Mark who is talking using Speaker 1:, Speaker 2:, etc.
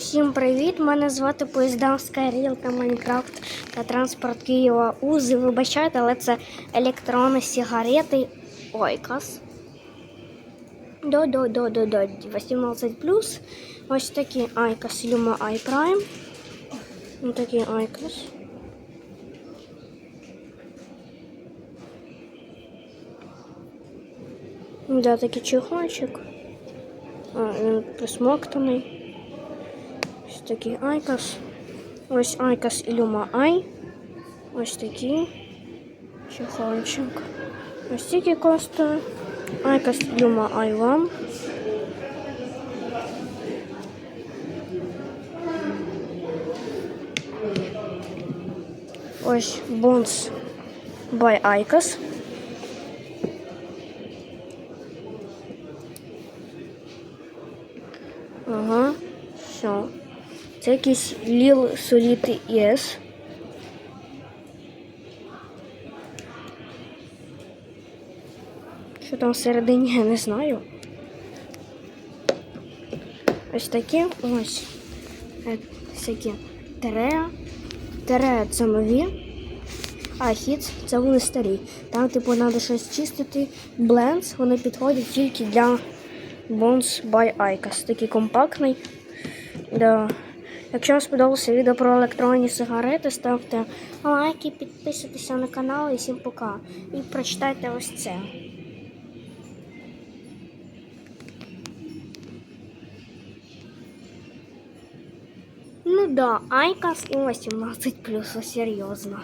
Speaker 1: Усім привіт! Мене звати Поїздавська Рілка Майнкрафт та транспорт Києва УЗИ. Вибачайте, але це електронні сигарети Ойкос. до до до до до 18 Ось такі Айкос Luma iPrime. Ось такі Айкос. Да, такий чехольчик. А, він присмоктаний. Ось такий Айкос. Ось Айкос і Люма Ай. Ось такий чехольчик. Ось тільки коштує. Айкос Люма Ай вам. Ось Bones by Айкос. Ага, все. Це якийсь Lil Solid ES. Що там всередині, я не знаю. Ось такі ось. Е, Всякі тереа. Тереа це нові. А хіт це вони старі. Там, типу, треба щось чистити. Бленс, вони підходять тільки для Bones by Icos. Такий компактний. Да. Якщо вам сподобалося відео про електронні сигарети, ставте лайки, підписуйтесь на канал і всім пока. І прочитайте ось це. Ну да, Айкас і 18 серйозно.